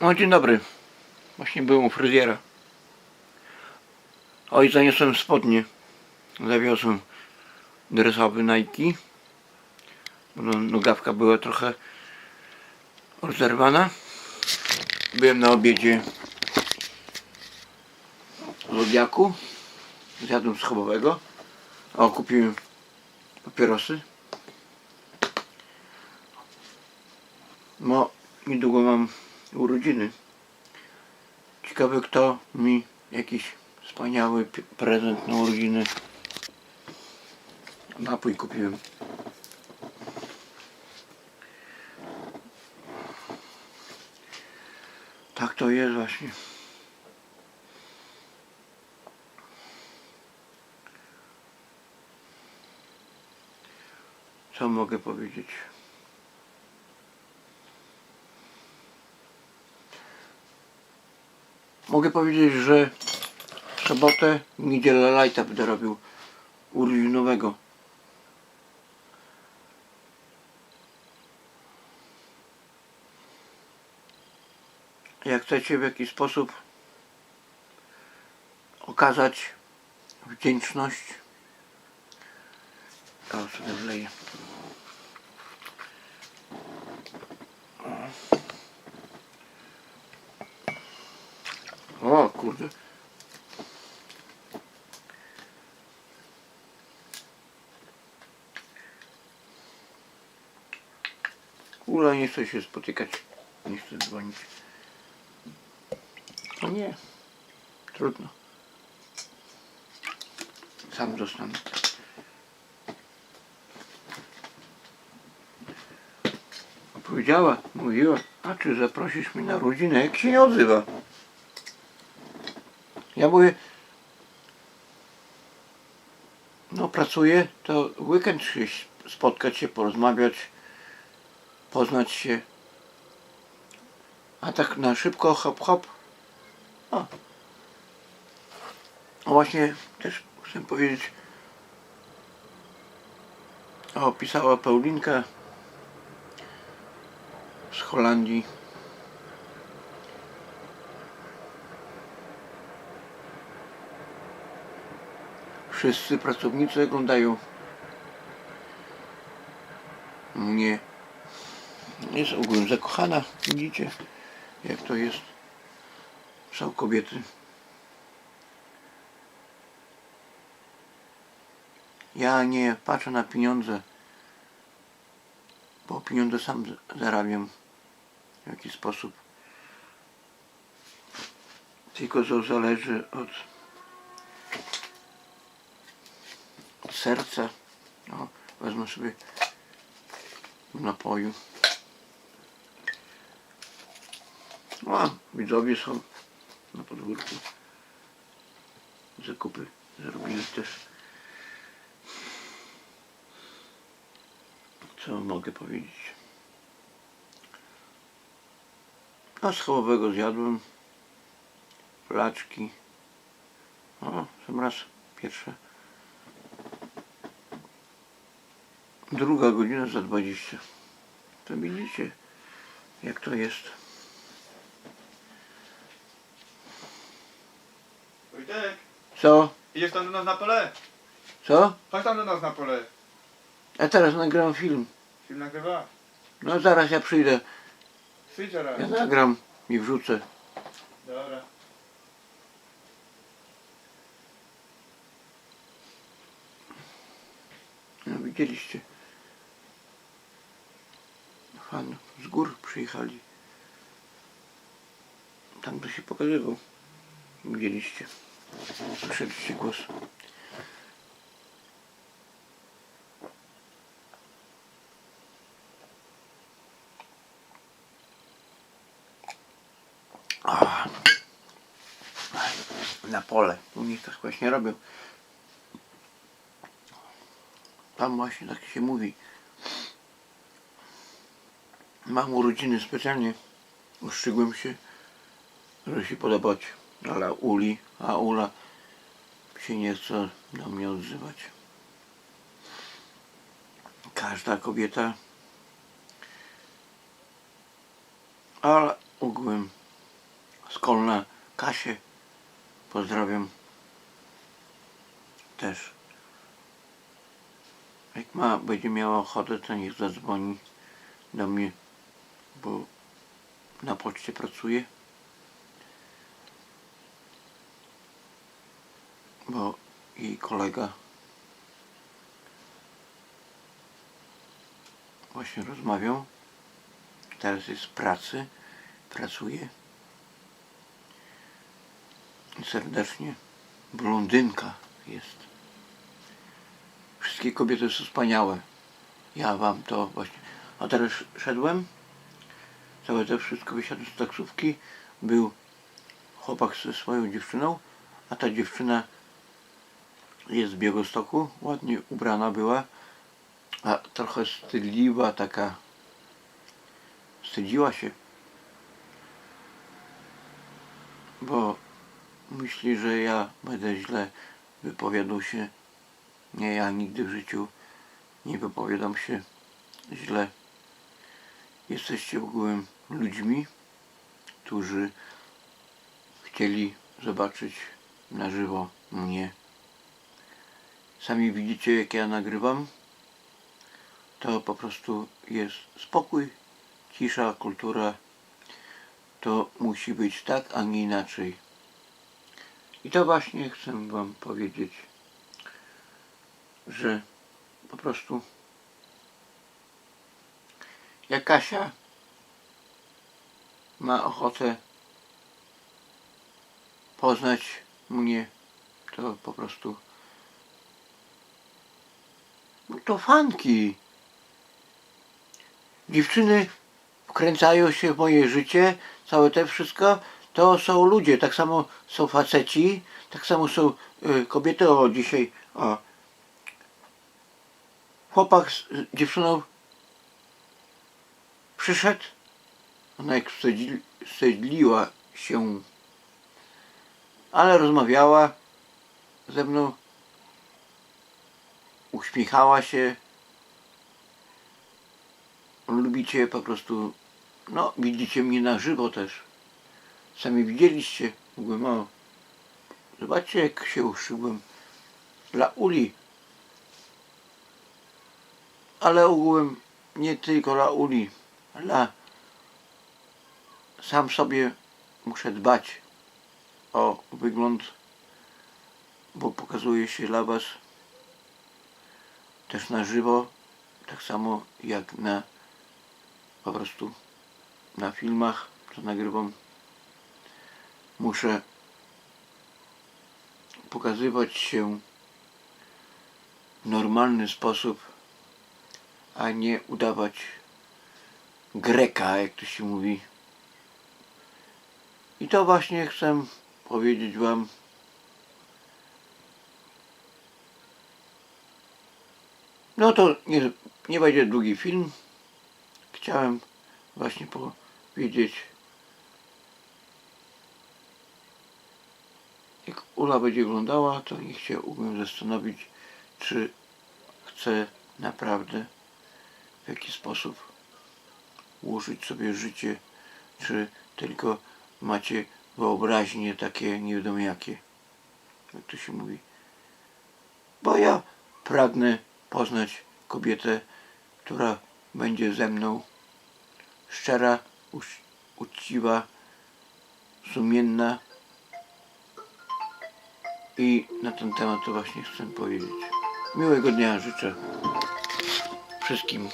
No dzień dobry. Właśnie byłem u fryzjera. Oj, zaniosłem spodnie. Zawiozłem dresowy Nike. No, nogawka była trochę rozerwana. Byłem na obiedzie w. Zjadłem schabowego. O, kupiłem papierosy. No, niedługo mam urodziny. Ciekawe kto mi jakiś wspaniały prezent na urodziny. Napój kupiłem. Tak to jest właśnie. Co mogę powiedzieć? Mogę powiedzieć, że w sobotę, niedzielę lajta będę robił urodzinowego. Jak chcecie w jakiś sposób okazać wdzięczność, to sobie wleję. O kurde. Ula nie chce się spotykać. Nie chce dzwonić. No nie. Trudno. Sam dostanę. Powiedziała, mówiła, a czy zaprosisz mnie na rodzinę? Jak się nie odzywa? Ja mówię, no pracuję, to weekend się spotkać się, porozmawiać, poznać się. A tak na szybko, hop, hop. O. O właśnie też chcę powiedzieć, o, pisała Paulinka z Holandii. Wszyscy pracownicy oglądają mnie. Jest ogólnie zakochana. Widzicie, jak to jest. Są kobiety. Ja nie patrzę na pieniądze, bo pieniądze sam zarabiam w jakiś sposób. Tylko to zależy od od serca. O, wezmę sobie napoju. O, widzowie są na podwórku. Zakupy zrobili też. Co mogę powiedzieć? A schowowego zjadłem. Placzki. O, sam raz pierwsze. Druga godzina za 20. To widzicie, jak to jest. Wojtek, Co? idziesz tam do nas na pole? Co? Chodź tam do nas na pole. Ja teraz nagram film. Film nagrywa. No zaraz ja przyjdę. Przyjdź zaraz. Ja nagram i wrzucę. Dobra. No widzieliście. Fan z gór przyjechali. Tam to się pokazywał. Widzieliście. Słyszeliście głos. Na pole. U nich tak właśnie robią. Tam właśnie tak się mówi. Mam urodziny specjalnie. Uszczygłem się, żeby się podobać. Ale Uli, a Ula się nie chce do mnie odzywać. Każda kobieta, ale ogółem z Kolna Kasię. Pozdrawiam. Też. Jak ma, będzie miała ochotę, to niech zadzwoni do mnie, bo na poczcie pracuję. Bo jej kolega właśnie rozmawiał. Teraz jest w pracy, pracuje. Serdecznie. Blondynka jest. Wszystkie kobiety są wspaniałe. Ja wam to właśnie. A teraz szedłem. Całe to wszystko wysiadłem z taksówki. Był chłopak ze swoją dziewczyną, a ta dziewczyna jest z Białegostoku. Ładnie ubrana była, a trochę stydliwa, taka. Wstydziła się. Bo myśli, że ja będę źle wypowiadał się. Nie, ja nigdy w życiu nie wypowiadam się źle. Jesteście w ogóle ludźmi, którzy chcieli zobaczyć na żywo mnie. Sami widzicie, jak ja nagrywam. To po prostu jest spokój, cisza, kultura. To musi być tak, a nie inaczej. I to właśnie chcę Wam powiedzieć, że po prostu jak Kasia ma ochotę poznać mnie, to po prostu no to fanki. Dziewczyny wkręcają się w moje życie, całe te wszystko, to są ludzie, tak samo są faceci, tak samo są y, kobiety, o dzisiaj, o, chłopak z z dziewczyną przyszedł, ona jak wstydliła się, ale rozmawiała ze mną, uśmiechała się, lubicie po prostu, no widzicie mnie na żywo też, sami widzieliście, mówiłem, o, zobaczcie jak się uszyłem dla Uli, ale ogółem nie tylko dla Uli, dla sam sobie muszę dbać o wygląd, bo pokazuje się dla Was też na żywo, tak samo jak na po prostu na filmach, co nagrywam. Muszę pokazywać się w normalny sposób, a nie udawać Greka, jak to się mówi. I to właśnie chcę powiedzieć Wam. No to nie, nie będzie długi film. Chciałem właśnie powiedzieć, jak Ula będzie oglądała, to niech się umiem zastanowić, czy chce naprawdę w jaki sposób ułożyć sobie życie, czy tylko macie wyobraźnie takie nie wiadomo jakie, jak to się mówi. Bo ja pragnę poznać kobietę, która będzie ze mną szczera, uczciwa, sumienna i na ten temat to właśnie chcę powiedzieć. Miłego dnia życzę wszystkim.